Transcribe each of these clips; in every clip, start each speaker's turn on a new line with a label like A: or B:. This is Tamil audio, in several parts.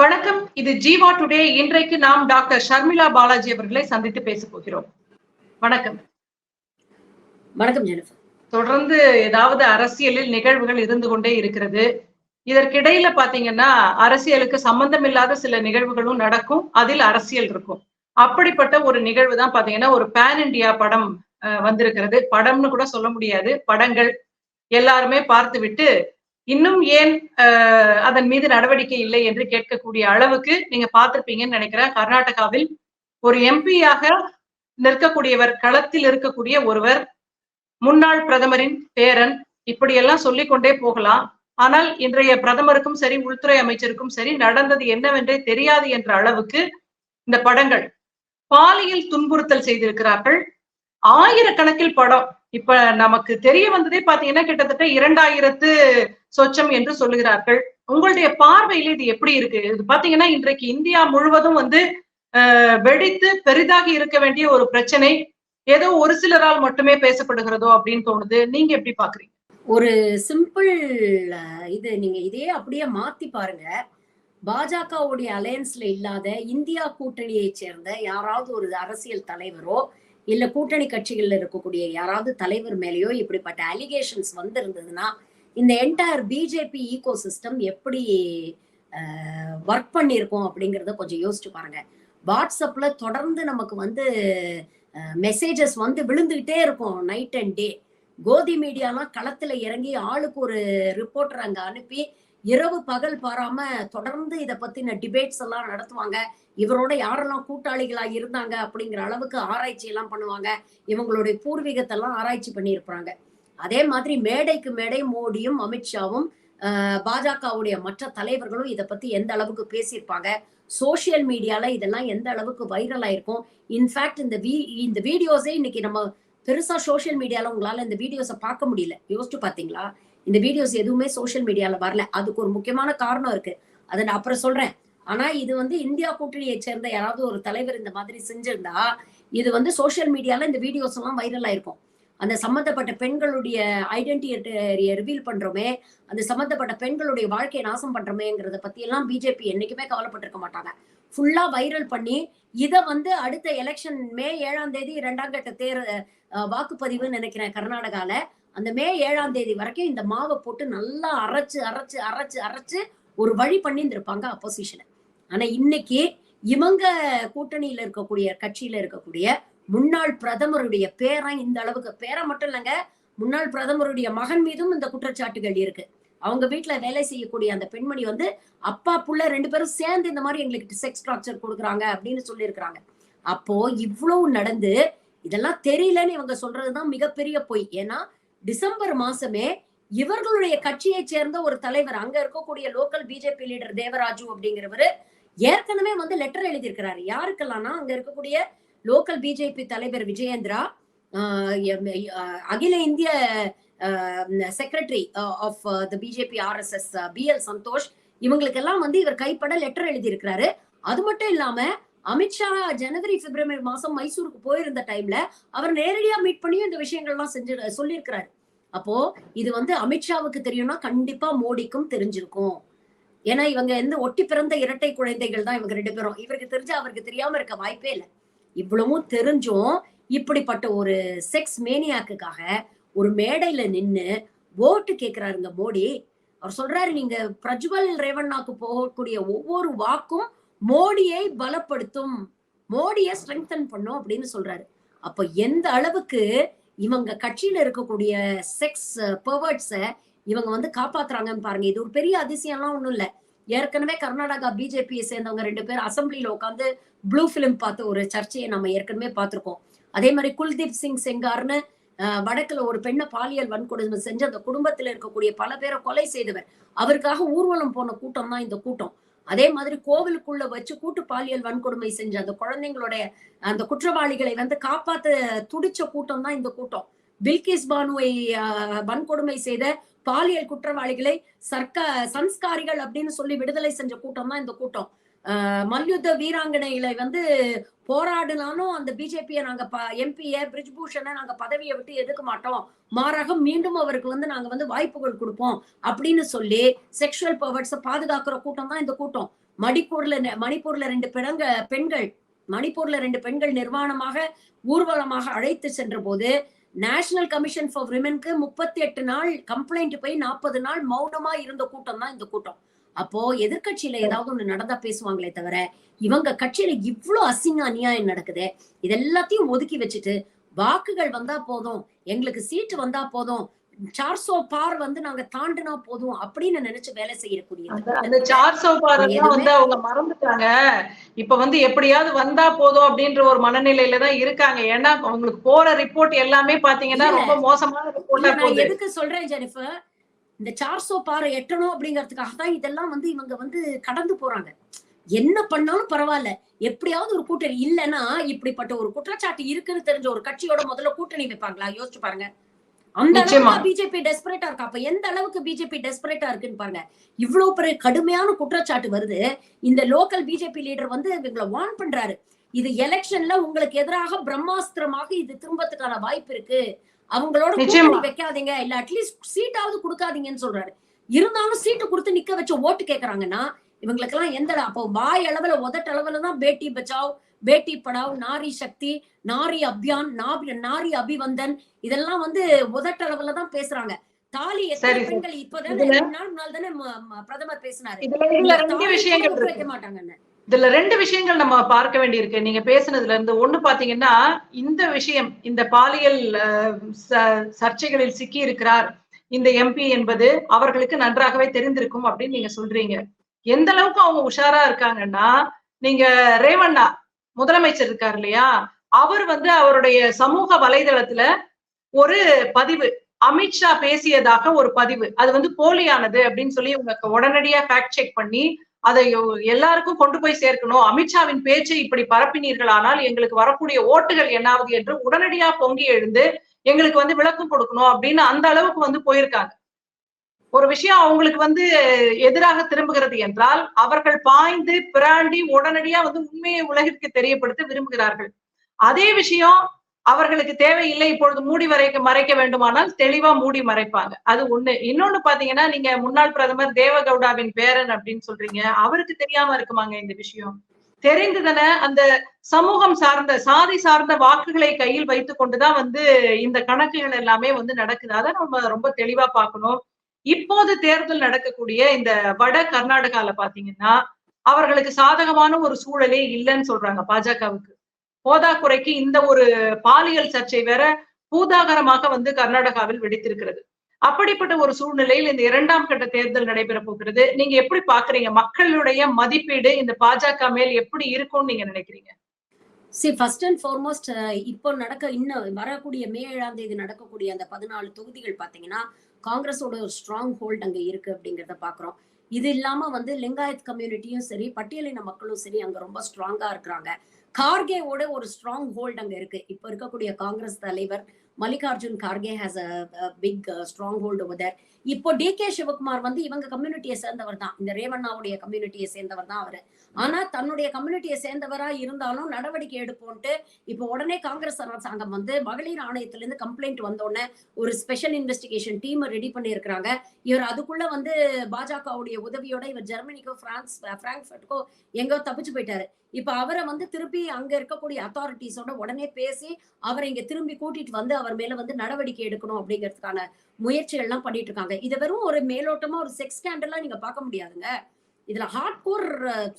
A: வணக்கம். இது ஜீவா டுடே. இன்றைக்கு நாம் டாக்டர் ஷர்மிளா பாலாஜி அவர்களை சந்தித்து பேச போகிறோம். வணக்கம்.
B: வணக்கம்
A: தொடர்ந்து ஏதாவது அரசியலில் நிகழ்வுகள் இருந்து கொண்டே இருக்கிறது. இதற்கிடையில பாத்தீங்கன்னா அரசியலுக்கு சம்பந்தம் இல்லாத சில நிகழ்வுகளும் நடக்கும். அதில் அரசியல் இருக்கும். அப்படிப்பட்ட ஒரு நிகழ்வு தான் பாத்தீங்கன்னா ஒரு பேன் இண்டியா படம் வந்திருக்கிறது. படம்னு கூட சொல்ல முடியாது. படங்கள் எல்லாருமே பார்த்து விட்டு இன்னும் ஏன் அஹ், அதன் மீது நடவடிக்கை இல்லை என்று கேட்கக்கூடிய அளவுக்கு நீங்க பார்த்திருப்பீங்கன்னு நினைக்கிறேன். கர்நாடகாவில் ஒரு எம்பியாக நிற்கக்கூடியவர் களத்தில் இருக்கக்கூடிய ஒருவர் முன்னாள் பிரதமரின் பேரன் இப்படியெல்லாம் சொல்லிக் கொண்டே போகலாம். ஆனால் இன்றைய பிரதமருக்கும் சரி உள்துறை அமைச்சருக்கும் சரி நடந்தது என்னவென்றே தெரியாது என்ற அளவுக்கு இந்த படங்கள் பாலியல் துன்புறுத்தல் செய்திருக்கிறார்கள். ஆயிரக்கணக்கில் படம். இப்ப நமக்கு தெரிய வந்ததே பாத்தீங்கன்னா கிட்டத்தட்ட இரண்டாயிரத்து சொச்சம் என்று சொல்லுகிறார்கள். உங்களுடைய பார்வையில இது எப்படி இருக்கு? இது பாத்தீங்கன்னா இன்றைக்கு இந்தியா முழுவதும் வந்து வெடித்து பெரிதாகி இருக்க வேண்டிய ஒரு பிரச்சனை. ஏதோ ஒரு சிலரால் மட்டுமே பேசப்படுகிறதோ அப்படின்னு தோணுது. நீங்க எப்படி பாக்குறீங்க?
B: ஒரு சிம்பிள் இது நீங்க இதையே அப்படியே மாத்தி பாருங்க. பாஜகவுடைய அலையன்ஸ்ல இல்லாத இந்தியா கூட்டணியை சேர்ந்த யாராவது ஒரு அரசியல் தலைவரோ இல்ல கூட்டணி கட்சிகள்ல இருக்கக்கூடிய யாராவது தலைவர் மேலேயோ இப்படிப்பட்ட அலிகேஷன்ஸ் வந்திருந்ததுன்னா இந்த என்டையர் பிஜேபி ஈகோ சிஸ்டம் எப்படி ஒர்க் பண்ணியிருக்கோம் அப்படிங்கறத கொஞ்சம் யோசிச்சு பாருங்க. வாட்ஸ்அப்ல தொடர்ந்து நமக்கு வந்து மெசேஜஸ் வந்து விழுந்துகிட்டே இருக்கும் நைட் அண்ட் டே கோதி மீடியாலாம் களத்துல இறங்கி ஆளுக்கு ஒரு ரிப்போர்ட்டர் அங்க அனுப்பி இரவு பகல் பாராம தொடர்ந்து இத பத்தின டிபேட்ஸ் எல்லாம் நடத்துவாங்க. இவரோட யாரெல்லாம் கூட்டாளிகளா இருந்தாங்க அப்படிங்கிற அளவுக்கு ஆராய்ச்சி எல்லாம் பண்ணுவாங்க. இவங்களுடைய பூர்வீகத்தை எல்லாம் ஆராய்ச்சி பண்ணியிருப்பாங்க. அதே மாதிரி மேடைக்கு மேடை மோடியும் அமித்ஷாவும் பாஜகவுடைய மற்ற தலைவர்களும் இதை பத்தி எந்த அளவுக்கு பேசியிருப்பாங்க? சோசியல் மீடியால இதெல்லாம் எந்த அளவுக்கு வைரல் ஆயிருக்கும்? இன்ஃபேக்ட் இந்த வீ இந்த வீடியோஸே இன்னைக்கு நம்ம பெருசா சோஷியல் மீடியால உங்களால இந்த வீடியோஸை பார்க்க முடியல. யோசிச்சு பாத்தீங்களா இந்த வீடியோஸ் எதுவுமே சோஷியல் மீடியால வரல. அதுக்கு ஒரு முக்கியமான காரணம் இருக்கு. அதை நான் அப்புறம் சொல்றேன். ஆனா இது வந்து இந்தியா கூட்டணியை சேர்ந்த யாராவது ஒரு தலைவர் இந்த மாதிரி செஞ்சிருந்தா இது வந்து சோஷியல் மீடியால இந்த வீடியோஸ் எல்லாம் வைரல் ஆயிருக்கும். அந்த சம்பந்தப்பட்ட பெண்களுடைய ஐடென்டிட்டியை ரிவீல் பண்றோமே அந்த சம்பந்தப்பட்ட பெண்களுடைய வாழ்க்கையை நாசம் பண்றோமேங்கிறத பத்தி எல்லாம் பிஜேபி என்னைக்குமே கவலைப்பட்டிருக்க மாட்டாங்க. ஃபுல்லா வைரல் பண்ணி இதை வந்து அடுத்த எலெக்ஷன் மே ஏழாம் தேதி இரண்டாம் கட்ட தேர் வாக்குப்பதிவுன்னு நினைக்கிறேன் கர்நாடகால. அந்த மே ஏழாம் தேதி வரைக்கும் இந்த மாவை போட்டு நல்லா அரைச்சு அரைச்சு அரைச்சு அரைச்சு ஒரு வழி பண்ணியிருந்திருப்பாங்க அப்போசிஷனை ஆனா இன்னைக்கு இவங்க கூட்டணியில இருக்கக்கூடிய கட்சியில இருக்கக்கூடிய முன்னாள் பிரதமருடைய பேரன் இந்த அளவுக்கு பேரை மட்டும் இல்லைங்க முன்னாள் பிரதமருடைய மகன் மீதும் இந்த குற்றச்சாட்டுகள் இருக்கு. அவங்க வீட்டுல வேலை செய்யக்கூடிய அந்த பெண்மணி வந்து அப்பா புள்ள ரெண்டு பேரும் சேர்ந்து இந்த மாதிரி எங்களுக்கு செக்ஸ் டார்ச்சர் கொடுக்குறாங்க அப்படின்னு சொல்லியிருக்கிறாங்க. அப்போ இவ்வளவு நடந்து இதெல்லாம் தெரியலன்னு இவங்க சொல்றதுதான் மிகப்பெரிய பொய். ஏன்னா டிசம்பர் மாசமே இவர்களுடைய கட்சியை சேர்ந்த ஒரு தலைவர் அங்க இருக்கக்கூடிய லோக்கல் பிஜேபி லீடர் தேவராஜு அப்படிங்கிறவரு ஏற்கனவே வந்து லெட்டர் எழுதியிருக்கிறாரு. யாருக்கெல்லாம்னா அங்க இருக்கக்கூடிய லோக்கல் பிஜேபி தலைவர் விஜயேந்திரா ஆஹ் அகில இந்திய secretary of the BJP RSS B L Santhosh இவங்களுக்கெல்லாம் வந்து இவர் கைப்பட லெட்டர் எழுதியிருக்கிறாரு. அது மட்டும் இல்லாம அமித்ஷா ஜனவரி பிப்ரவரி மாசம் மைசூருக்கு போயிருந்த டைம்ல அவர் நேரடியா மீட் பண்ணியும் இந்த விஷயங்கள்லாம் செஞ்சு சொல்லியிருக்கிறாரு. அப்போ இது வந்து அமித்ஷாவுக்கு தெரியும்னா கண்டிப்பா மோடிக்கும் தெரிஞ்சிருக்கும். ஏன்னா இவங்க எந்த ஒட்டி பிறந்த இரட்டை குழந்தைகள் தான் இவங்க ரெண்டு பேரும். இவருக்கு தெரிஞ்சு அவருக்கு தெரியாம இருக்க வாய்ப்பே இல்லை. இவ்வளவும் தெரிஞ்சும் இப்படிப்பட்ட ஒரு செக்ஸ் மேனியாக்குக்காக ஒரு மேடையில நின்னு ஓட்டு கேக்குறாருங்க மோடி. அவர் சொல்றாரு நீங்க பிரஜ்வல் ரேவண்ணாக்கு போகக்கூடிய ஒவ்வொரு வாக்கும் மோடியை பலப்படுத்தும். மோடியை ஸ்ட்ரெங்தன் பண்ணும் அப்படின்னு சொல்றாரு. அப்ப எந்த அளவுக்கு இவங்க கட்சியில இருக்கக்கூடிய செக்ஸ் பெர்வர்ட்ஸை uh, இவங்க வந்து காப்பாத்துறாங்கன்னு பாருங்க. இது ஒரு பெரிய அதிசயம்லாம் ஒண்ணும் இல்ல. ஏற்கனவே கர்நாடகா பிஜேபியை சேர்ந்தவங்க ரெண்டு பேர் அசம்பிளியில உட்காந்து ப்ளூ பிலிம் பார்த்த ஒரு சர்ச்சையை நம்ம ஏற்கனவே பார்த்திருக்கோம். அதே மாதிரி குல்தீப் சிங் செங்கார்னு வடக்குல ஒரு பெண்ணை பாலியல் வன்கொடுமை செஞ்சு அந்த குடும்பத்துல இருக்கக்கூடிய பல பேரை கொலை செய்தவர். அவருக்காக ஊர்வலம் போன கூட்டம் தான் இந்த கூட்டம். அதே மாதிரி கோவிலுக்குள்ள வச்சு கூட்டு பாலியல் வன்கொடுமை செஞ்ச அந்த குழந்தைங்களுடைய அந்த குற்றவாளிகளை வந்து காப்பாத்த துடிச்ச கூட்டம் தான் இந்த கூட்டம். பில்கிஸ் பானுவை வன்கொடுமை செய்த பாலியல் குற்றவாளிகளை சர்க்க சன்ஸ்காரிகள் அப்படின்னு சொல்லி விடுதலை செஞ்ச கூட்டம் தான் இந்த கூட்டம். மல்யுத்த வீராங்கனைகளை வந்து போராடினாலும் அந்த பிஜேபியை நாங்க எம்பியை பிரிஜ்பூஷனை நாங்க பதவியை விட்டு எதுக்க மாட்டோம். மாறாக மீண்டும் அவருக்கு வந்து நாங்க வந்து வாய்ப்புகள் கொடுப்போம் அப்படின்னு சொல்லி செக்ஷுவல் பவர்ஸை பாதுகாக்கிற கூட்டம் தான் இந்த கூட்டம். மணிப்பூர்ல நெ- மணிப்பூர்ல ரெண்டு பெண்க பெண்கள் மணிப்பூர்ல ரெண்டு பெண்கள் நிர்வாணமாக ஊர்வலமாக அழைத்து சென்ற போது நேஷனல் கமிஷன் ஃபார் விமென்க்கு முப்பத்தி எட்டு நாள் கம்ப்ளைண்ட் போய் நாற்பது நாள் மௌனமா இருந்த கூட்டம் தான் இந்த கூட்டம். அப்போ எதிர்க்கட்சியில ஏதாவது ஒண்ணு நடந்தா பேசுவாங்களே தவிர இவங்க கட்சியில இவ்ளோ அசிங்க அநியாயம் நடக்குது இது எல்லாத்தையும் ஒதுக்கி வச்சுட்டு வாக்குகள் வந்தா போதும் எங்களுக்கு சீட்டு வந்தா போதும் சார்சோ பார் வந்து நாங்க தாண்டினா போதும் அப்படின்னு நினைச்சு வேலை செய்யக்கூடிய
A: அந்த அந்த சார் சோபாரெல்லாம் வந்து அவங்க மறந்துட்டாங்க. இப்ப வந்து எப்படியாவது வந்தா போதும் அப்படின்ற ஒரு மனநிலையில தான் இருக்காங்க. ஏன்னா அவங்களுக்கு போற ரிப்போர்ட் எல்லாமே பாத்தீங்கன்னா. ரொம்ப மோசமான போகுது.
B: எதுக்கு சொல்றேன் ஜெனிஃபர்? இந்த சார்சோ பாறை எட்டணும் அப்படிங்கறதுக்காக தான் இதெல்லாம் வந்து இவங்க வந்து கடந்து போறாங்க. என்ன பண்ணாலும் பரவாயில்ல. எப்படியாவது ஒரு கூட்டணி இல்லைன்னா இப்படிப்பட்ட ஒரு குற்றச்சாட்டு இருக்குன்னு தெரிஞ்ச ஒரு கட்சியோட முதல்ல கூட்டணி வைப்பாங்களா? யோசிச்சு பாருங்க. அந்த. அளவுக்கு பிஜேபி டெஸ்பரேட்டா இருக்கா? அப்ப எந்த அளவுக்கு பிஜேபி டெஸ்பரேட்டா இருக்குன்னு பாருங்க. இவ்வளவு பெரிய கடுமையான குற்றச்சாட்டு வருது. இந்த லோக்கல் பிஜேபி லீடர் வந்து இவங்களை வார்ன் பண்றாரு. இது எலெக்ஷன்ல உங்களுக்கு எதிராக பிரம்மாஸ்திரமாக இது திரும்பத்துக்கான வாய்ப்பு இருக்கு. அவங்களோட வைக்காதீங்க. இல்ல அட்லீஸ்ட் சீட்டாவது கொடுக்காதீங்கன்னு சொல்றாரு. இருந்தாலும் சீட்டு கொடுத்து நிக்க வச்ச ஓட்டு கேக்குறாங்கன்னா இவங்களுக்கெல்லாம் எந்த அப்போ வாய் அளவுல உதட்ட அளவுல தான் பேட்டி பச்சாவ் பேட்டி படாவ் நாரி சக்தி நாரி அபியான் நாரி அபிவந்தன் இதெல்லாம் வந்து உதட்ட அளவுல தான் பேசுறாங்க. தாலி எத்தனை. பெண்கள்? இப்பதானே நாள் முன்னாள் தானே பிரதமர் பேசினாரு. மாட்டாங்கன்னு.
A: இதுல ரெண்டு விஷயங்கள் நம்ம பார்க்க வேண்டியிருக்கு. நீங்க பேசுனதுல இருந்து ஒண்ணு பாத்தீங்கன்னா இந்த விஷயம் இந்த பாலியல் ச- சர்ச்சைகளில் சிக்கி இருக்கிறார் இந்த எம்பி என்பது அவர்களுக்கு நன்றாகவே தெரிந்திருக்கும் அப்படின்னு நீங்க சொல்றீங்க. எந்த அளவுக்கு அவங்க உஷாரா இருக்காங்கன்னா நீங்க ரேவண்ணா முதலமைச்சர் இருக்கார் இல்லையா? அவர் வந்து அவருடைய சமூக வலைதளத்துல ஒரு பதிவு அமித்ஷா பேசியதாக ஒரு பதிவு. அது வந்து போலியானது அப்படின்னு சொல்லி உங்களுக்கு உடனடியா ஃபேக்ட் செக் பண்ணி அதை எல்லாருக்கும் கொண்டு போய் சேர்க்கணும். அமித்ஷாவின் பேச்சை இப்படி பரப்பினீர்களானால் எங்களுக்கு வரக்கூடிய ஓட்டுகள் என்னாவது என்று உடனடியா பொங்கி எழுந்து எங்களுக்கு வந்து விளக்கம் கொடுக்கணும் அப்படின்னு அந்த அளவுக்கு வந்து போயிருக்காங்க. ஒரு விஷயம் அவங்களுக்கு வந்து எதிராக திரும்புகிறது என்றால் அவர்கள் பாய்ந்து பிராண்டி உடனடியா வந்து உண்மையை உலகிற்கு தெரியப்படுத்த விரும்புகிறார்கள். அதே விஷயம் அவர்களுக்கு தேவையில்லை இப்பொழுது மூடி மறைக்க மறைக்க வேண்டுமானால் தெளிவா மூடி மறைப்பாங்க. அது ஒண்ணு. இன்னொன்னு பாத்தீங்கன்னா நீங்க முன்னாள் பிரதமர் தேவகவுடாவின் பேரன் அப்படின்னு சொல்றீங்க. அவருக்கு தெரியாம இருக்குமாங்க இந்த விஷயம்? தெரிந்துதானே அந்த சமூகம் சார்ந்த சாதி சார்ந்த வாக்குகளை கையில் வைத்து கொண்டுதான் வந்து இந்த கணக்குகள் எல்லாமே வந்து நடக்குது. அதை நம்ம ரொம்ப தெளிவா பார்க்கணும். இப்போது தேர்தல் நடக்கக்கூடிய இந்த வட கர்நாடகால பாத்தீங்கன்னா அவர்களுக்கு சாதகமான ஒரு சூழலே இல்லைன்னு சொல்றாங்க பாஜகவுக்கு. போதாக்குறைக்கு இந்த ஒரு பாலியல் சர்ச்சை வேற பூதாகரமாக வந்து கர்நாடகாவில் வெடித்திருக்கிறது. அப்படிப்பட்ட ஒரு சூழ்நிலையில் இந்த இரண்டாம் கட்ட தேர்தல் நடைபெற போகிறது. நீங்க எப்படி பாக்குறீங்க? மக்களுடைய மதிப்பீடு இந்த பாஜக மேல் எப்படி இருக்கும்னு நீங்க நினைக்கிறீங்க?
B: சி ஃபர்ஸ்ட் அண்ட் ஃபார்மோஸ்ட் இப்போ நடக்க இன்னும் வரக்கூடிய மே ஏழாம் தேதி நடக்கக்கூடிய அந்த பதினாலு தொகுதிகள் பாத்தீங்கன்னா காங்கிரஸோட ஒரு ஸ்ட்ராங் ஹோல்ட் அங்க இருக்கு அப்படிங்கறத பாக்குறோம். இது இல்லாம வந்து லிங்காயத் கம்யூனிட்டியும் சரி பட்டியலின மக்களும் சரி அங்க ரொம்ப ஸ்ட்ராங்கா இருக்கிறாங்க. கார்கேவோட ஒரு ஸ்ட்ராங் ஹோல்ட் அங்க இருக்கு. இப்ப இருக்கக்கூடிய காங்கிரஸ் தலைவர் Mallikarjun Kharge has a big strong hold over இப்போ டி கே சிவகுமார் வந்து இவங்க கம்யூனிட்டியை சேர்ந்தவர் தான். இந்த ரேவண்ணாவுடைய கம்யூனிட்டியை சேர்ந்தவர் தான் அவரு. ஆனா தன்னுடைய கம்யூனிட்டியை சேர்ந்தவரா இருந்தாலும் நடவடிக்கை எடுப்போன்ட்டு இப்போ உடனே காங்கிரஸ் அரசாங்கம் வந்து மகளிர் ஆணையத்துல இருந்து கம்ப்ளைண்ட் வந்தோடனே ஒரு ஸ்பெஷல் இன்வெஸ்டிகேஷன் டீம் ரெடி பண்ணியிருக்கிறாங்க. இவர் அதுக்குள்ள வந்து பாஜகவுடைய உதவியோட இவர் ஜெர்மனிக்கோ பிரான்ஸ் பிராங்க்ஃபர்ட்டுக்கோ எங்கோ தப்பிச்சு போயிட்டாரு. இப்ப அவரை வந்து திருப்பி அங்க இருக்கக்கூடிய அத்தாரிட்டிஸோட உடனே பேசி அவரை இங்க திரும்பி கூட்டிட்டு வந்து அவர் மேல வந்து நடவடிக்கை எடுக்கணும் அப்படிங்கிறதுக்கான முயற்சிகள் எல்லாம் பண்ணிட்டு இருக்காங்க. இது வெறும் ஒரு மேலோட்டமா ஒரு செக்ஸ் ஸ்கேண்டலா நீங்க பார்க்க முடியாதுங்க. இதுல ஹார்ட் கோர்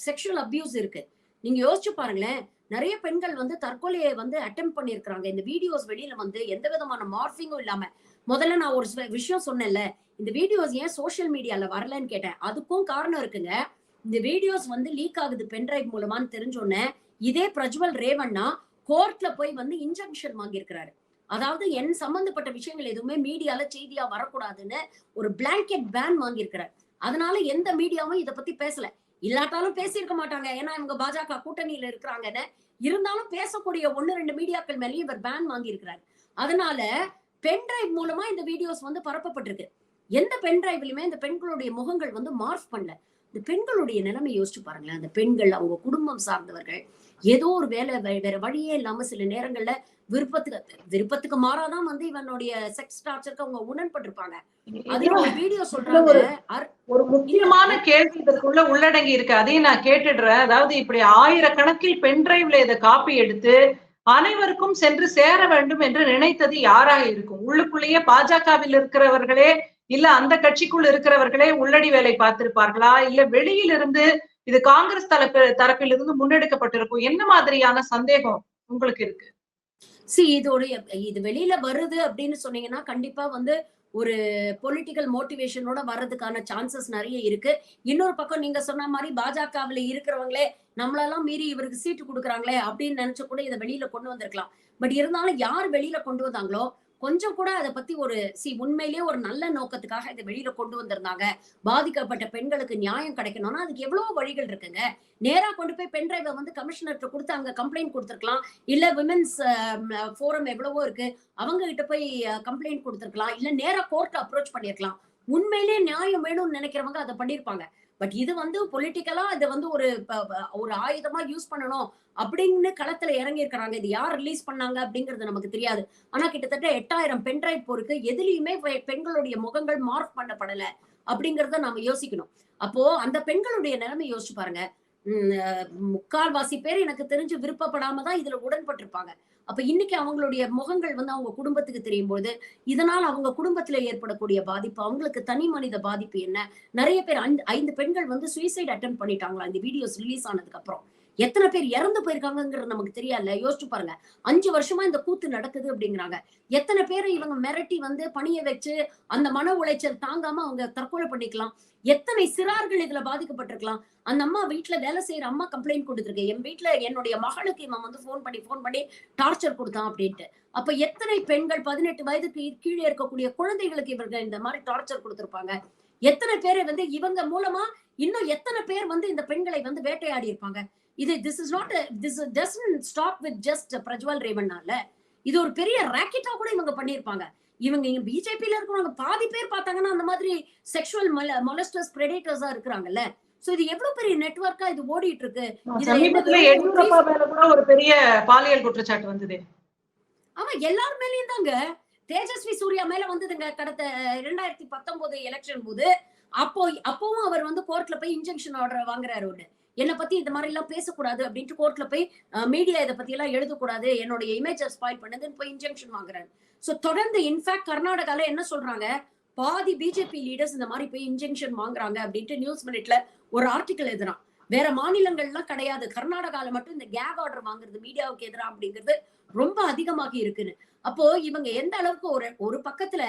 B: செக்ஷுவல் அபியூஸ் இருக்கு. நீங்க யோசிச்சு பாருங்களேன். நிறைய பெண்கள் வந்து தற்கொலையை வந்து அட்டம் பண்ணியிருக்கிறாங்க. இந்த வீடியோஸ் வெளியில வந்து எந்த விதமான மார்பிங்கும் இல்லாம. முதல்ல நான் ஒரு விஷயம் சொன்னேன்ல. இந்த வீடியோஸ் ஏன் சோஷியல் மீடியால வரலன்னு கேட்டேன். அதுக்கும் காரணம் இருக்குங்க. இந்த வீடியோஸ் வந்து லீக் ஆகுது பென்ட்ரைவ் மூலமான்னு தெரிஞ்சோன்னே இதே பிரஜ்வல் ரேவண்ணா கோர்ட்ல போய் வந்து இன்ஜெக்ஷன் வாங்கியிருக்கிறாரு. அதாவது என் சம்பந்தப்பட்ட விஷயங்கள் எதுவுமே மீடியால செய்தியா வரக்கூடாதுன்னு ஒரு பிளாங்கெட் பேன் வாங்கியிருக்கிறார். அதனால எந்த மீடியாவும் இதை பத்தி பேசல. இல்லாட்டாலும் பேசியிருக்க மாட்டாங்க. ஏன்னா இவங்க பாஜக கூட்டணியில இருக்கிறாங்கன்னு. இருந்தாலும் பேசக்கூடிய ஒன்னு ரெண்டு மீடியாக்கள் மேலேயும் இவர் பேன் வாங்கியிருக்கிறார். அதனால பென்டிரைவ் மூலமா இந்த வீடியோஸ் வந்து பரப்பப்பட்டிருக்கு. எந்த பென் டிரைவ்லயுமே இந்த பெண்களுடைய முகங்கள் வந்து மார்ஃப் பண்ணல. இந்த பெண்களுடைய நிலைமை யோசிச்சு பாருங்களேன். அந்த பெண்கள் அவங்க குடும்பம் சார்ந்தவர்கள் ஏதோ ஒரு வேலை வேற வழியே இல்லாம சில நேரங்கள்ல விருப்பத்துக்கு விருப்பத்துக்கு மாறாதான் வந்து இவனுடைய செக்ஸ் டார்ச்சருக்கு அவங்க உடன்பட்டிருப்பாங்க. வீடியோ சொல்றாங்க.
A: ஒரு முக்கியமான கேள்வி இதற்குள்ள உள்ளடங்கி இருக்கு. அதையும் நான் கேட்டுடுறேன். அதாவது இப்படி ஆயிரக்கணக்கில் பென் டிரைவ்ல இதை காப்பி எடுத்து அனைவருக்கும் சென்று சேர வேண்டும் என்று நினைத்தது யாராக இருக்கும்? உள்ளுக்குள்ளேயே பாஜகவில் இருக்கிறவர்களே இல்ல அந்த கட்சிக்குள் இருக்கிறவர்களே உள்ளடி வேலை பார்த்திருப்பார்களா? இல்ல வெளியில இருந்து இது காங்கிரஸ் தரப்பு தரப்பில் இருந்து முன்னெடுக்கப்பட்டிருக்கும் என்ன மாதிரியான சந்தேகம் உங்களுக்கு இருக்கு?
B: சி இதோடைய இது வெளியில வருது அப்படின்னு சொன்னீங்கன்னா கண்டிப்பா வந்து ஒரு பொலிட்டிக்கல் மோட்டிவேஷனோட வர்றதுக்கான சான்சஸ் நிறைய இருக்கு. இன்னொரு பக்கம் நீங்க சொன்ன மாதிரி பாஜகவுல இருக்கிறவங்களே நம்மளெல்லாம் மீறி இவருக்கு சீட்டு கொடுக்குறாங்களே அப்படின்னு நினைச்ச கூட இதை வெளியில கொண்டு வந்திருக்கலாம். பட் இருந்தாலும் யார் வெளியில கொண்டு வந்தாங்களோ கொஞ்சம் கூட அதை பத்தி ஒரு சி உண்மையிலேயே ஒரு நல்ல நோக்கத்துக்காக இதை வெளியில கொண்டு வந்திருந்தாங்க. பாதிக்கப்பட்ட பெண்களுக்கு நியாயம் கிடைக்கணும்னா அதுக்கு எவ்வளவு வழிகள் இருக்குங்க. நேரா கொண்டு போய் பென் டிரைவை வந்து கமிஷனர்கிட்ட கொடுத்து அங்க கம்ப்ளைண்ட் கொடுத்துருக்கலாம். இல்ல விமென்ஸ் ஃபோரம் எவ்வளவோ இருக்கு அவங்க கிட்ட போய் கம்ப்ளைண்ட் கொடுத்துருக்கலாம். இல்ல நேரா கோர்ட் அப்ரோச் பண்ணிருக்கலாம். உண்மையிலேயே நியாயம் வேணும்னு நினைக்கிறவங்க அதை பண்ணிருப்பாங்க. பட் இது வந்து பொலிட்டிக்கலா இதை வந்து ஒரு ஒரு ஆயுதமா யூஸ் பண்ணணும் அப்படின்னு களத்துல இறங்கி இருக்கிறாங்க இது யார் ரிலீஸ் பண்ணாங்க அப்படிங்கிறது நமக்கு தெரியாது. ஆனா கிட்டத்தட்ட எட்டாயிரம் பென்ட்ரைவ் போருக்கு எதுலயுமே பெண்களுடைய முகங்கள் மார்க் பண்ணப்படல அப்படிங்கறத நாம யோசிக்கணும். அப்போ அந்த பெண்களுடைய நிலைமை யோசிச்சு பாருங்க. முக்கால்வாசி பேர் எனக்கு தெரிஞ்சு விருப்பப்படாம தான் இதுல உடன்பட்டிருப்பாங்க. அப்ப இன்னைக்கு அவங்களுடைய முகங்கள் வந்து அவங்க குடும்பத்துக்கு தெரியும் போது இதனால் அவங்க குடும்பத்துல ஏற்படக்கூடிய பாதிப்பு அவங்களுக்கு தனி மனித பாதிப்பு என்ன? நிறைய பேர் ஐந்து- ஐந்து பெண்கள் வந்து சுயசைட் அட்டன் பண்ணிட்டாங்களா? இந்த வீடியோஸ் ரிலீஸ் ஆனதுக்கு அப்புறம். எத்தனை பேர் இறந்து போயிருக்காங்கிறது நமக்கு தெரியல யோசிச்சு பாருங்க. அஞ்சு வருஷமா இந்த கூத்து நடக்குது அப்படிங்கிறாங்க. எத்தனை பேரை இவங்க மிரட்டி வந்து பணிய வச்சு அந்த மன உளைச்சல் தாங்காம அவங்க தற்கொலை பண்ணிக்கலாம். எத்தனை சிறார்கள் இதுல பாதிக்கப்பட்டிருக்கலாம். அந்த அம்மா வீட்டுல வேலை செய்யற அம்மா கம்ப்ளைண்ட் கொடுத்துருக்கு. என் வீட்டுல என்னுடைய மகளுக்கு இவன் வந்து ஃபோன் பண்ணி போன் பண்ணி டார்ச்சர் கொடுத்தான் அப்படின்ட்டு. அப்ப எத்தனை பெண்கள் பதினெட்டு வயதுக்கு கீழே இருக்கக்கூடிய குழந்தைகளுக்கு இவர்கள் இந்த மாதிரி டார்ச்சர் கொடுத்திருப்பாங்க? எத்தனை பேரை வந்து இவங்க மூலமா இன்னும் எத்தனை பேர் வந்து இந்த பெண்களை வந்து வேட்டையாடி இருப்பாங்க? இது this is not this doesn't stop with just Prajwal ரேவண்ணால இது ஒரு பெரிய ராக்கெட்டா கூட இவங்க பண்ணியிருப்பாங்க. இவங்க இங்க பிஜேபியில இருக்கிறவங்க பாதி பேர் பார்த்தாங்கன்னா அந்த மாதிரி செக்ஷுவல் மொலஸ்டர்ஸ் பிரெடேட்டர்ஸா இருக்கிறாங்கல்ல. சோ இது எவ்வளவு பெரிய நெட்வொர்க்கா இது ஓடிட்டு இருக்கு
A: சமீபத்துல எடியூரப்பா மேல கூட ஒரு பெரிய பாலியல் குற்றச்சாட்டு வந்தது.
B: ஆமா எல்லார் மேலயும் தாங்க. தேஜஸ்வி சூர்யா மேல வந்ததுங்க கடந்த இரண்டாயிரத்தி பத்தொன்பது எலெக்ஷன் போது. அப்போ அப்பவும் அவர் வந்து கோர்ட்ல போய் இன்ஜெக்ஷன் ஆர்டர் வாங்குறாரு ஒண்ணு. என்னை பத்தி இந்த மாதிரி எல்லாம் பேசக்கூடாது அப்படின்ட்டு கோர்ட்ல போய் மீடியா இதை பத்தி எல்லாம் எழுதக்கூடாது என்னுடைய இமேஜ் ஸ்பாயில் பண்ணதுன்னு போய் இன்ஜெக்ஷன் வாங்குறாரு. சோ தொடர்ந்து இன்ஃபேக்ட் கர்நாடகால என்ன சொல்றாங்க? பாதி பிஜேபி லீடர்ஸ் இந்த மாதிரி போய் இன்ஜெக்ஷன் வாங்குறாங்க அப்படின்ட்டு நியூஸ் மினிட்ல ஒரு ஆர்டிக்கல் எழுதுறான். வேற மாநிலங்கள்லாம் கிடையாது. கர்நாடகால மட்டும் இந்த கேக் ஆர்டர் வாங்குறது மீடியாவுக்கு எதிராக அப்படிங்கிறது ரொம்ப அதிகமாக இருக்குன்னு. அப்போ இவங்க எந்த அளவுக்கு ஒரு ஒரு பக்கத்துல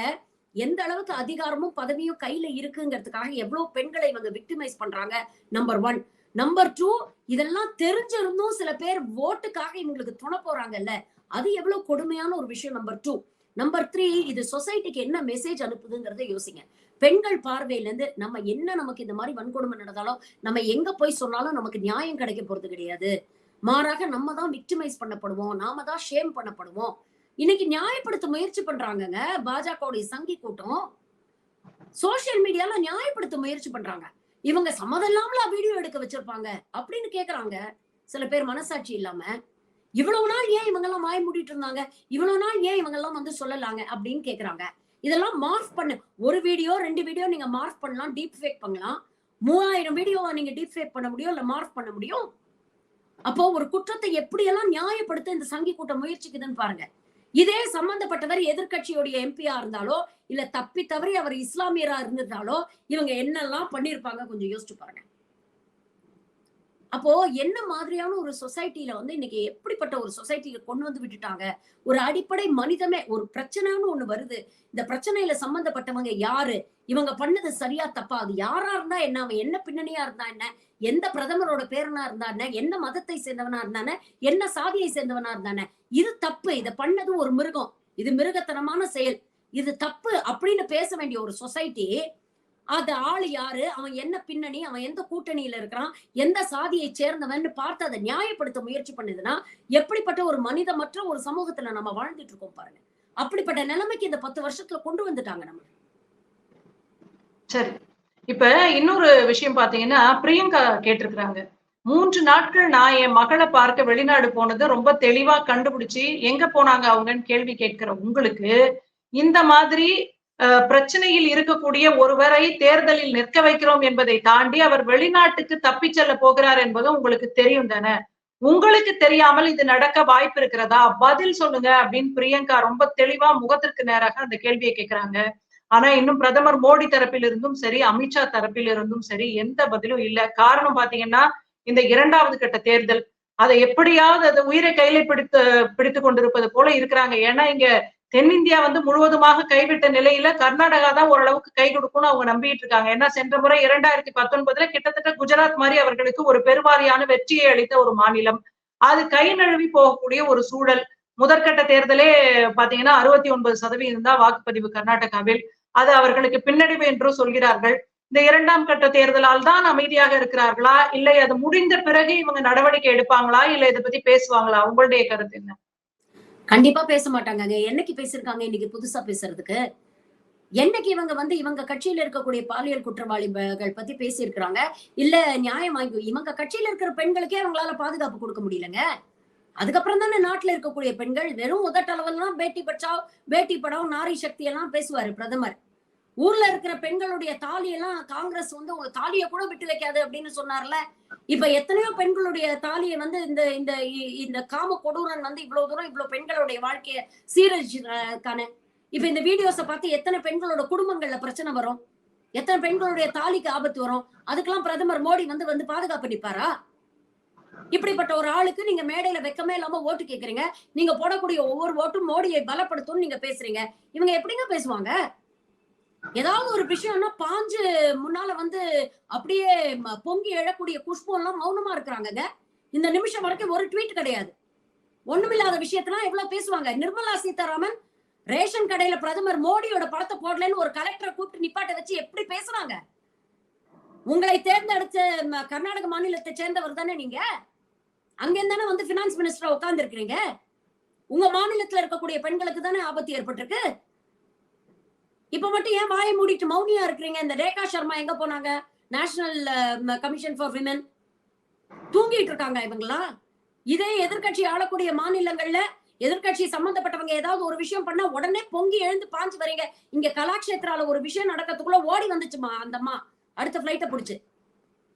B: எந்த அளவுக்கு அதிகாரமும் பதவியும் கையில இருக்குங்கிறதுக்காக எவ்வளவு பெண்களை இவங்க விக்டிமைஸ் பண்றாங்க? நம்பர் ஒன் நம்பர் டூ இதெல்லாம் தெரிஞ்சிருந்தும் சில பேர் ஓட்டுக்காக இவங்களுக்கு துணை போறாங்கல்ல அது எவ்வளவு கொடுமையான ஒரு விஷயம் நம்பர் டூ நம்பர் த்ரீ இது சொசைட்டிக்கு என்ன மெசேஜ் அனுப்புதுங்கிறத யோசிங்க. பெண்கள் பார்வையில இருந்து நம்ம என்ன நமக்கு இந்த மாதிரி வன்கொடுமை நடந்தாலும் நம்ம எங்க போய் சொன்னாலும் நமக்கு நியாயம் கிடைக்க போறது கிடையாது. மாறாக நம்ம தான் விக்டிமைஸ் பண்ணப்படுவோம் நாம தான் ஷேம் பண்ணப்படுவோம். இன்னைக்கு நியாயப்படுத்த முயற்சி பண்றாங்கங்க பாஜகவுடைய சங்கி கூட்டம். சோசியல் மீடியால நியாயப்படுத்த முயற்சி பண்றாங்க. இவங்க சம்மதம் இல்லாமலா வீடியோ எடுக்க வச்சிருப்பாங்க அப்படின்னு கேக்குறாங்க. சில பேர் மனசாட்சி இல்லாம இவ்வளவு நாள் ஏன் இவங்க எல்லாம் வாய் மூடிட்டு இருந்தாங்க? இவ்வளவு நாள் ஏன் இவங்க எல்லாம் வந்து சொல்லலாங்க? அப்படின்னு கேக்குறாங்க. இதெல்லாம் மார்க் பண்ணு. ஒரு வீடியோ ரெண்டு வீடியோ நீங்க மார்க் பண்ணலாம் டீப் ஃபேக் பண்ணலாம். மூவாயிரம் வீடியோ நீங்க டீப் ஃபேக் பண்ண முடியும் இல்ல மார்க் பண்ண முடியும்? அப்போ ஒரு குற்றத்தை எப்படியெல்லாம் நியாயப்படுத்த இந்த சங்கி கூட்டம் முயற்சிக்குதுன்னு பாருங்க. இதே சம்பந்தப்பட்டவர் எதிர்க்கட்சியுடைய எம்பியா இருந்தாலோ இல்ல தப்பி தவறி அவர் இஸ்லாமியரா இருந்திருந்தாலோ இவங்க என்னெல்லாம் பண்ணிருப்பாங்க கொஞ்சம் யோசிச்சு பாருங்க. அப்போ என்ன மாதிரியான ஒரு சொசைட்டில வந்து இன்னைக்கு எப்படிப்பட்ட ஒரு சொசைட்டியில கொண்டு வந்து விட்டுட்டாங்க? ஒரு அடிப்படை மனிதமே ஒரு பிரச்சனைன்னு ஒண்ணு வருது. இந்த பிரச்சனையில சம்பந்தப்பட்டவங்க யாரு? இவங்க பண்ணது சரியா தப்பா? அது யாரா இருந்தா என்ன? அவன் என்ன பின்னணியா இருந்தா என்ன? எந்த பிரதமரோட பேரனா இருந்தா என்ன? என்ன மதத்தை சேர்ந்தவனா இருந்தானே என்ன? சாதியை சேர்ந்தவனா இருந்தானே இது தப்பு. இதை பண்ணது ஒரு மிருகம். இது மிருகத்தனமான செயல். இது தப்பு அப்படின்னு பேச வேண்டிய ஒரு சொசைட்டி அது ஆளு யாரு? அவன் என்ன பின்னணி? அவன் எந்த கூட்டணியில இருக்கிறான்? எந்த சாதியை சேர்ந்தவன் பார்த்து அதை நியாயப்படுத்த முயற்சி பண்ணுதுன்னா எப்படிப்பட்ட ஒரு மனிதமற்ற ஒரு சமூகத்துல நம்ம வாழ்ந்துட்டு இருக்கோம் பாருங்க. அப்படிப்பட்ட நிலைமைக்கு இந்த பத்து வருஷத்துல கொண்டு வந்துட்டாங்க நம்ம.
A: சரி. இப்ப இன்னொரு விஷயம் பாத்தீங்கன்னா பிரியங்கா கேட்டிருக்கிறாங்க. மூன்று நாட்கள் நான் என் மகளை பார்க்க வெளிநாடு போனது ரொம்ப தெளிவா கண்டுபிடிச்சு எங்க போனாங்க அவங்கன்னு கேள்வி கேட்கிற உங்களுக்கு இந்த மாதிரி பிரச்சனையில் இருக்கக்கூடிய ஒருவரை தேர்தலில் நிற்க வைக்கிறோம் என்பதை தாண்டி அவர் வெளிநாட்டுக்கு தப்பி செல்ல போகிறார் என்பது உங்களுக்கு தெரியும் தானே? உங்களுக்கு தெரியாமல் இது நடக்க வாய்ப்பு இருக்கிறதா? பதில் சொல்லுங்க அப்படின்னு பிரியங்கா ரொம்ப தெளிவா முகத்திற்கு நேராக அந்த கேள்வியை கேட்கிறாங்க. ஆனா இன்னும் பிரதமர் மோடி தரப்பிலிருந்தும் சரி அமித்ஷா தரப்பிலிருந்தும் சரி எந்த பதிலும் இல்ல. காரணம் பாத்தீங்கன்னா இந்த இரண்டாவது கட்ட தேர்தல். அதை எப்படியாவது அதை உயிரை கையில பிடித்து பிடித்து கொண்டிருப்பது போல இருக்கிறாங்க. ஏன்னா இங்க தென்னிந்தியா வந்து முழுவதுமாக கைவிட்ட நிலையில கர்நாடகா தான் ஓரளவுக்கு கை கொடுக்கும்னு அவங்க நம்பிட்டு இருக்காங்க. ஏன்னா சென்ற முறை இரண்டாயிரத்தி பத்தொன்பதுல கிட்டத்தட்ட குஜராத் மாதிரி அவர்களுக்கு ஒரு பெருவாரியான வெற்றியை அளித்த ஒரு மாநிலம். அது கை நழுவி போகக்கூடிய ஒரு சூழல். முதற்கட்ட தேர்தலே பாத்தீங்கன்னா அறுபத்தி ஒன்பது சதவீதம் தான் வாக்குப்பதிவு கர்நாடகாவில். அது அவர்களுக்கு பின்னடைவு என்றும் சொல்கிறார்கள். இந்த இரண்டாம் கட்ட தேர்தலால் தான் அமைதியாக இருக்கிறார்களா? இல்லை அது முடிந்த பிறகு இவங்க நடவடிக்கை எடுப்பாங்களா? இல்ல இதை பத்தி பேசுவாங்களா? உங்களுடைய கருத்து என்ன?
B: கண்டிப்பா பேச மாட்டாங்க என்னைக்கு பேசிருக்காங்க இன்னைக்கு புதுசா பேசுறதுக்கு? என்னைக்கு இவங்க வந்து இவங்க கட்சியில இருக்கக்கூடிய பாலியல் குற்றவாளிகள் பத்தி பேசியிருக்கிறாங்க? இல்ல நியாயம் வாங்கி இவங்க கட்சியில இருக்கிற பெண்களுக்கே அவங்களால பாதுகாப்பு கொடுக்க முடியலங்க? அதுக்கப்புறம் தானே நாட்டுல இருக்கக்கூடிய பெண்கள் வெறும் உதட்டளவெல்லாம் பேட்டி பச்சாவ் பேட்டி படம் நாரி சக்தி எல்லாம் பேசுவாரு பிரதமர். ஊர்ல இருக்கிற பெண்களுடைய தாலியெல்லாம் காங்கிரஸ் வந்து உங்க தாலியை கூட விட்டு வைக்காது அப்படின்னு சொன்னார்ல. இப்ப எத்தனையோ பெண்களுடைய தாலியை வந்து இந்த இந்த இந்த காம கொடூரன் வந்து இவ்வளவு தூரம் இவ்வளவு பெண்களுடைய வாழ்க்கைய சீரழிச்சிருக்கானே. இப்ப இந்த வீடியோஸை பார்த்து எத்தனை பெண்களோட குடும்பங்கள்ல பிரச்சனை வரும்? எத்தனை பெண்களுடைய தாலிக்கு ஆபத்து வரும்? அதுக்கெல்லாம் பிரதமர் மோடி வந்து வந்து பாதுகாப்பு நிப்பாரா இப்படிப்பட்ட ஒரு ஆளுக்கு நீங்க மேடையில வெக்கமே இல்லாம ஓட்டு கேக்குறீங்க. நீங்க போடக்கூடிய ஒவ்வொரு ஓட்டும் மோடியை பலப்படுத்தும் நீங்க பேசுறீங்க. இவங்க எப்படிங்க பேசுவாங்க? ஏதாவது ஒரு விஷயம்னா பாஞ்சு முன்னால வந்து அப்படியே பொங்கி எழக்கூடிய குஷ்பம் எல்லாம் மௌனமா இருக்கிறாங்க இந்த நிமிஷம் வரைக்கும் ஒரு ட்வீட் கிடையாது. ஒண்ணுமில்லாத விஷயத்தெல்லாம் எவ்வளவு பேசுவாங்க. நிர்மலா சீதாராமன் ரேஷன் கடையில பிரதமர் மோடியோட படத்தை போடலன்னு ஒரு கலெக்டரை கூப்பிட்டு நிப்பாட்ட வச்சு எப்படி பேசுறாங்க? உங்களை தேர்ந்தெடுத்த கர்நாடக மாநிலத்தை சேர்ந்தவர் தானே நீங்க? அங்க தானே வந்து பினான்ஸ் மினிஸ்டரா உட்கார்ந்து இருக்கிறீங்க உங்க மாநிலத்துல இருக்கக்கூடிய பெண்களுக்கு தானே ஆபத்து ஏற்பட்டிருக்கு? இப்ப மட்டும் ஏன் வாயை மூடிட்டு மௌனியா இருக்கிறீங்க? இந்த ரேகா சர்மா எங்க போனாங்க? நேஷனல் கமிஷன் ஃபார் விமன் தூங்கிட்டு இருக்காங்க இவங்களா? இதே எதிர்க்கட்சி ஆளக்கூடிய மாநிலங்கள்ல எதிர்க்கட்சி சம்பந்தப்பட்டவங்க ஏதாவது ஒரு விஷயம் பண்ணா உடனே பொங்கி எழுந்து பாஞ்சு வரீங்க. இங்க கலாட்சேத்திரால ஒரு விஷயம் நடக்கிறதுக்குள்ள ஓடி வந்துச்சுமா அந்தம்மா அடுத்த பிளைட்ட புடிச்சு.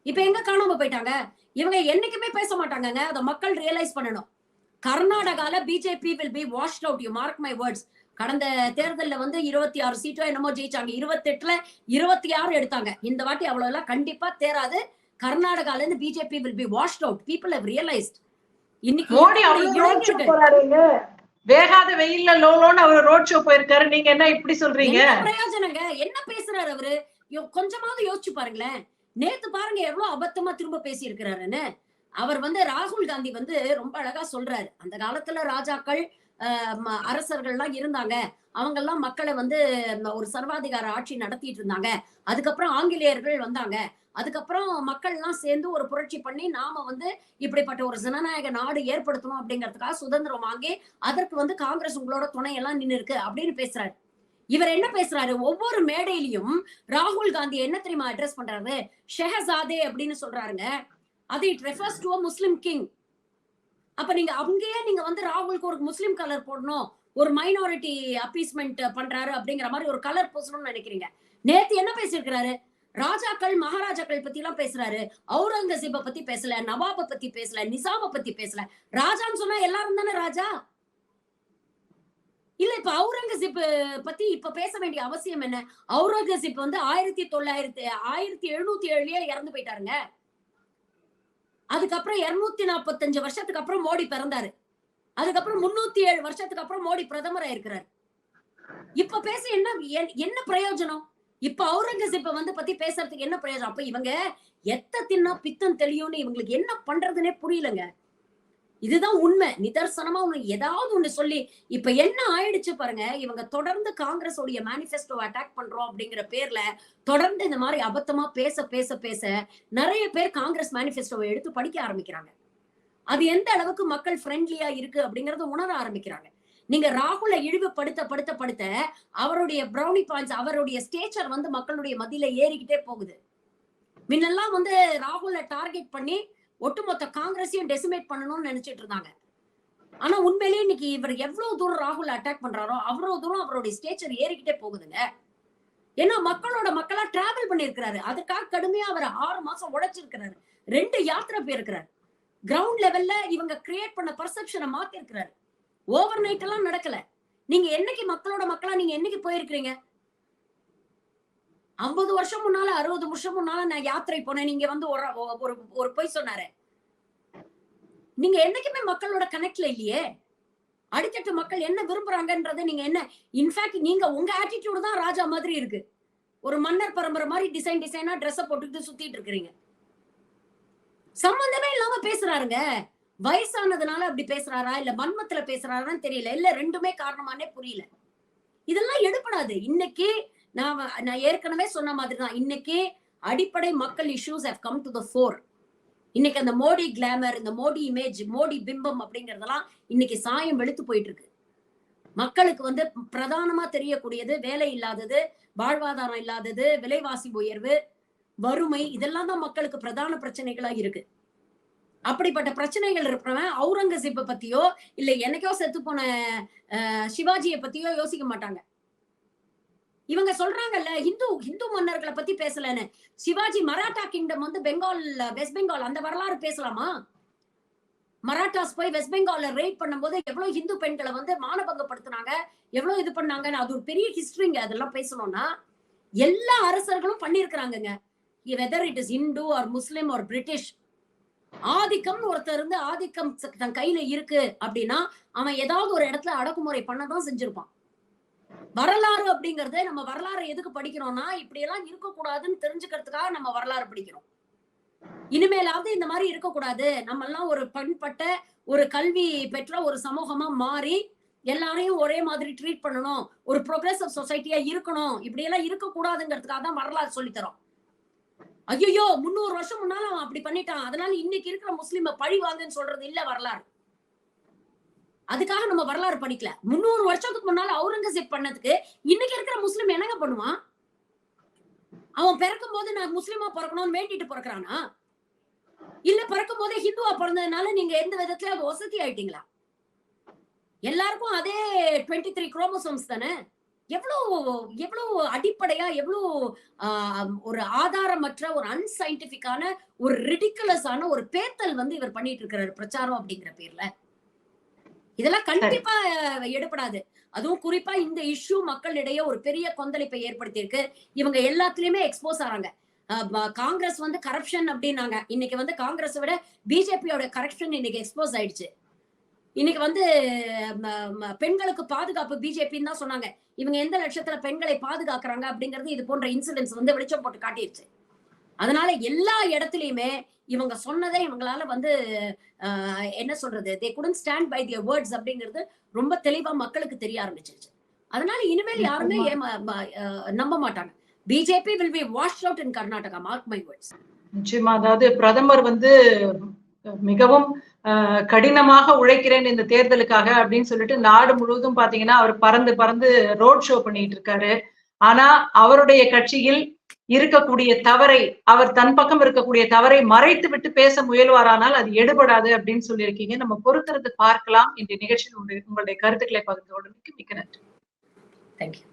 B: இப்ப எங்க காணாம போயிட்டாங்க? இவங்க என்னைக்குமே பேச மாட்டாங்கங்க. அதை மக்கள் ரியலைஸ் பண்ணணும். கர்நாடகால BJP will be washed out you mark my words கடந்த தேர்தல்ல வந்து இருபத்தி ஆறு சீட்டோ என்னமோ ஜெயிச்சாங்க. இருபத்தி எட்டுல இருபத்தி ஆறு எடுத்தாங்க. இந்த வாட்டி அவ்வளவு எல்லாம் கண்டிப்பா தேராது. கர்நாடகால இருந்து BJP will be washed out people have realised இன்னைக்கு
A: வேகாத வெயில்ல லோலோன்னு அவர் ரோட் ஷோ போயிருக்காரு. நீங்க என்ன இப்படி சொல்றீங்க?
B: பிரயோஜனங்க? என்ன பேசுறாரு அவரு? கொஞ்சமாவது யோசிச்சு பாருங்களேன். நேத்து பாருங்க எவ்வளவு அபத்தமா திரும்ப பேசி இருக்கிறாருன்னு அவர் வந்து ராகுல் காந்தி வந்து ரொம்ப அழகா சொல்றாரு. அந்த காலத்துல ராஜாக்கள் ம- அரசர்கள்லாம் இருந்தாங்க. அவங்க எல்லாம் மக்களை வந்து ஒரு சர்வாதிகார ஆட்சி நடத்திட்டு இருந்தாங்க. அதுக்கப்புறம் ஆங்கிலேயர்கள் வந்தாங்க. அதுக்கப்புறம் மக்கள் எல்லாம் சேர்ந்து ஒரு புரட்சி பண்ணி நாம வந்து இப்படிப்பட்ட ஒரு ஜனநாயக நாடு ஏற்படுத்தணும் அப்படிங்கறதுக்காக சுதந்திரம் வாங்கி அதற்கு வந்து காங்கிரஸ் உங்களோட துணையெல்லாம் நின்று இருக்கு அப்படின்னு பேசுறாரு. இவர் என்ன பேசுறாரு? ஒவ்வொரு மேடையிலையும் ராகுல் காந்தி என்ன தெரியுமா அட்ரஸ் பண்றாரு? ஷெஹசாதே அப்படின்னு சொல்றாருங்க. அது it refers to Muslim king அப்ப நீங்க அங்கேயே நீங்க வந்து ராகுலுக்கு ஒரு முஸ்லிம் கலர் போடணும் ஒரு மைனாரிட்டி அப்பீஸ்மெண்ட் பண்றாரு அப்படிங்கிற மாதிரி ஒரு கலர் பூசணும்னு நினைக்கிறீங்க. நேத்து என்ன பேசியிருக்கிறாரு? ராஜாக்கள் மகாராஜாக்கள் பத்தி எல்லாம் பேசுறாரு. அவுரங்கசீப பத்தி பேசல நவாப பத்தி பேசல நிசாம பத்தி பேசல. ராஜான்னு சொன்னா எல்லாரும் தானே ராஜா? இல்ல இப்ப அவுரங்கசீப் பத்தி இப்ப பேச வேண்டிய அவசியம் என்ன? அவுரங்கசீப் வந்து ஆயிரத்தி தொள்ளாயிரத்தி ஆயிரத்தி எழுநூத்தி ஏழுலயே இறந்து போயிட்டாருங்க. அதுக்கப்புறம் இருநூத்தி நாற்பத்தஞ்சு வருஷத்துக்கு அப்புறம் மோடி பிறந்தாரு. அதுக்கப்புறம் முன்னூத்தி ஏழு வருஷத்துக்கு அப்புறம் மோடி பிரதமர் இருக்கிறார் இப்ப பேச என்ன என்- என்ன பிரயோஜனம்? இப்ப அவுரங்கசீப்ப வந்து பத்தி பேசுறதுக்கு என்ன பிரயோஜனம்? அப்ப இவங்க எத்த தின்னா பித்தம் தெளியும்னு இவங்களுக்கு என்ன பண்றதுன்னே புரியலங்க. இதுதான் உண்மை. நிதர்சனமா உனக்கு ஏதாவது ஒண்ணு சொல்லி இப்ப என்ன ஆயிடுச்சு பாருங்க இவங்க தொடர்ந்து காங்கிரஸ் உடைய மேனிபெஸ்டோ அட்டாக் பண்றோம் அப்படிங்கிற பேர்ல தொடர்ந்து இந்த மாதிரி அபத்தமா பேச பேச பேச நிறைய பேர் காங்கிரஸ் மேனிஃபெஸ்டோவை எடுத்து படிக்க ஆரம்பிக்கிறாங்க. அது எந்த அளவுக்கு மக்கள் ஃப்ரெண்ட்லியா இருக்கு அப்படிங்கறத உணர ஆரம்பிக்கிறாங்க. நீங்க ராகுல இழிவுபடுத்த படுத்த படுத்த அவருடைய ப்ரௌனி பாயிண்ட்ஸ் அவருடைய ஸ்டேச்சர் வந்து மக்களுடைய மத்தியில ஏறிக்கிட்டே போகுது. முன்னெல்லாம் வந்து ராகுல டார்கெட் பண்ணி ஒட்டுமொத்த காங்கிரஸையும் டெசிமேட் பண்ணணும்னு நினைச்சிட்டு இருந்தாங்க. ஆனா உண்மையிலேயே இன்னைக்கு இவர் எவ்வளவு தூரம் ராகுல் அட்டாக் பண்றாரோ அவ்வளவு தூரம் அவருடைய ஸ்டேச்சர் ஏறிக்கிட்டே போகுதுங்க. ஏன்னா மக்களோட மக்களா டிராவல் பண்ணிருக்கிறாரு அதுக்காக கடுமையா அவர் ஆறு மாசம் உழைச்சிருக்கிறாரு. ரெண்டு யாத்திரை போயிருக்கிறாரு. கிரவுண்ட் லெவல்ல இவங்க கிரியேட் பண்ண பர்செப்ஷனை மாத்தி இருக்கிறாரு ஓவர் நைட் எல்லாம் நடக்கல. நீங்க என்னைக்கு மக்களோட மக்களா நீங்க என்னைக்கு போயிருக்கிறீங்க? ஐம்பது வருஷம் முன்னால அறுபது வருஷம் முன்னால நான் யாத்திரை போனேன். நீங்க வந்து ஒரு ஒரு ஒரு பொய் சொன்னாரு. நீங்க என்னைக்குமே மக்களோட கனெக்ட்ல இல்லையே? அடித்தட்டு மக்கள் என்ன விரும்புறாங்கன்றத நீங்க என்ன இன்ஃபேக்ட் நீங்க உங்க ஆட்டிடியூடு தான் ராஜா மாதிரி இருக்கு. ஒரு மன்னர் பரம்பரை மாதிரி டிசைன் டிசைனா ட்ரெஸ்ஸை போட்டுக்கிட்டு சுத்திட்டு இருக்கிறீங்க. சம்பந்தமே இல்லாம பேசுறாருங்க. வயசானதுனால அப்படி பேசுறாரா? இல்ல மன்மத்துல பேசுறாரான்னு தெரியல. இல்ல ரெண்டுமே காரணமானே புரியல. இதெல்லாம் எடுப்படாது இன்னைக்கு நான் நான் ஏற்கனவே சொன்ன மாதிரி தான் இன்னைக்கு அடிப்படை மக்கள் issues have come to the fore இன்னைக்கு அந்த மோடி கிளாமர் இந்த மோடி இமேஜ் மோடி பிம்பம் அப்படிங்கறதெல்லாம் இன்னைக்கு சாயம் வெளுத்து போயிட்டு இருக்கு மக்களுக்கு வந்து பிரதானமா தெரியக்கூடியது வேலை இல்லாதது வாழ்வாதாரம் இல்லாதது விலைவாசி உயர்வு வறுமை இதெல்லாம் தான் மக்களுக்கு பிரதான பிரச்சனைகளா இருக்கு. அப்படிப்பட்ட பிரச்சனைகள் இருக்கிறவன் அவுரங்கசீப்பை பத்தியோ இல்ல என்னைக்கோ செத்து போன சிவாஜியை பத்தியோ யோசிக்க மாட்டாங்க. இவங்க சொல்றாங்கல்ல ஹிந்து ஹிந்து மன்னர்களை பத்தி பேசலன்னு. சிவாஜி மராட்டா கிங்டம் வந்து பெங்கால் வெஸ்ட் பெங்கால் அந்த வரலாறு பேசலாமா? மராட்டாஸ் போய் வெஸ்ட் பெங்கால்ல ரெய்ட் பண்ணும்போது எவ்வளவு இந்து பெண்களை வந்து மானபங்கப்படுத்துனாங்க எவ்வளவு இது பண்ணாங்கன்னு அது ஒரு பெரிய ஹிஸ்டரிங்க அதெல்லாம் பேசணும்னா எல்லா அரசர்களும் பண்ணிருக்கிறாங்கங்க whether it is Hindu or Muslim or British ஆதிக்கம்னு ஒருத்தர் இருந்து ஆதிக்கம் தன் கையில இருக்கு அப்படின்னா அவன் ஏதாவது ஒரு இடத்துல அடக்குமுறை பண்ணதான் செஞ்சிருப்பான். வரலாறு அப்படிங்கறது நம்ம வரலாறு எதுக்கு படிக்கிறோம்னா இப்படி எல்லாம் இருக்கக்கூடாதுன்னு தெரிஞ்சுக்கிறதுக்காக நம்ம வரலாறு படிக்கிறோம். இனிமேலாவது இந்த மாதிரி இருக்கக்கூடாது. நம்ம எல்லாம் ஒரு பண்பட்ட ஒரு கல்வி பெற்ற ஒரு சமூகமா மாறி எல்லாரையும் ஒரே மாதிரி ட்ரீட் பண்ணணும். ஒரு ப்ரோக்ரஸிவ் சொசைட்டியா இருக்கணும். இப்படி எல்லாம் இருக்கக்கூடாதுங்கிறதுக்காக தான் வரலாறு சொல்லித் தரோம் ஐயோ முந்நூறு வருஷம் முன்னால அவன் அப்படி பண்ணிட்டான். அதனால இன்னைக்கு இருக்கிற முஸ்லிம பழி வாங்குன்னு சொல்றது இல்ல வரலாறு. அதுக்காக நம்ம வரலாறு படிக்கல. முந்நூறு வருஷத்துக்கு முன்னால அவுரங்கசீப் பண்ணதுக்கு இன்னைக்கு இருக்கிற முஸ்லிம் என்னங்க பண்ணுவான்? அவன் பிறக்கும் போது நான் முஸ்லிமா பிறக்கணும்னு வேண்டிட்டு பிறக்கிறானா? இல்ல பிறக்கும் போதே ஹிந்துவா பிறந்ததுனால நீங்க எந்த விதத்துல வசதி ஆயிட்டீங்களா? எல்லாருக்கும் அதே டுவெண்ட்டி த்ரீ குரோமோசோம்ஸ் தானே? எவ்வளவு எவ்வளவு அடிப்படையா எவ்வளவு ஒரு ஆதாரமற்ற ஒரு அன்சைன்டிபிக்கான ஒரு ரிடிக்குலஸான ஒரு பேத்தல் வந்து இவர் பண்ணிட்டு இருக்கிறாரு பிரச்சாரம் அப்படிங்கிற பேர்ல. இதெல்லாம் கண்டிப்பா எடுபடாது. அதுவும் குறிப்பா இந்த இஷ்யூ மக்களிடையே ஒரு பெரிய கொந்தளிப்பை ஏற்படுத்தியிருக்கு. இவங்க எல்லாத்துலயுமே எக்ஸ்போஸ் ஆறாங்க. காங்கிரஸ் வந்து கரப்ஷன் அப்படின்னாங்க. இன்னைக்கு வந்து காங்கிரஸை விட பிஜேபியோட கரப்ஷன் இன்னைக்கு எக்ஸ்போஸ் ஆயிடுச்சு. இன்னைக்கு வந்து பெண்களுக்கு பாதுகாப்பு பிஜேபின்னு தான் சொன்னாங்க. இவங்க எந்த லட்சத்துல பெண்களை பாதுகாக்கிறாங்க அப்படிங்கிறது இது போன்ற இன்சிடென்ட்ஸ் வந்து வெளிச்சம் போட்டு காட்டிடுச்சு அதனால எல்லா இடத்துலயுமே இவங்க சொன்னதை இவங்களால வந்து என்ன சொல்றது? They couldn't stand by their words அப்படிங்கிறது ரொம்ப தெளிவா மக்களுக்கு தெரிய ஆரம்பிச்சிருச்சு. அதனால இனிமேல் யாருமே ஏமா நம்ப மாட்டாங்க. BJP will be wash out in Karnataka mark my words
A: நிச்சயமா. அதாவது பிரதமர் வந்து மிகவும் கடினமாக உழைக்கிறேன் இந்த தேர்தலுக்காக அப்படின்னு சொல்லிட்டு நாடு முழுவதும் பாத்தீங்கன்னா அவர் பறந்து பறந்து ரோட் ஷோ பண்ணிட்டு இருக்காரு. ஆனா அவருடைய கட்சியில் இருக்கக்கூடிய தவறை அவர் தன் பக்கம் இருக்கக்கூடிய தவறை மறைத்து விட்டு பேச முயல்வாரானால் அது எடுபடாது அப்படின்னு சொல்லியிருக்கீங்க. நம்ம பொறுத்திருந்து பார்க்கலாம். இந்த நிகழ்ச்சியில் உங்களுடைய உங்களுடைய கருத்துக்களை பகிர்ந்து கொண்டதுக்கு மிக்க நன்றி.
B: தேங்க்யூ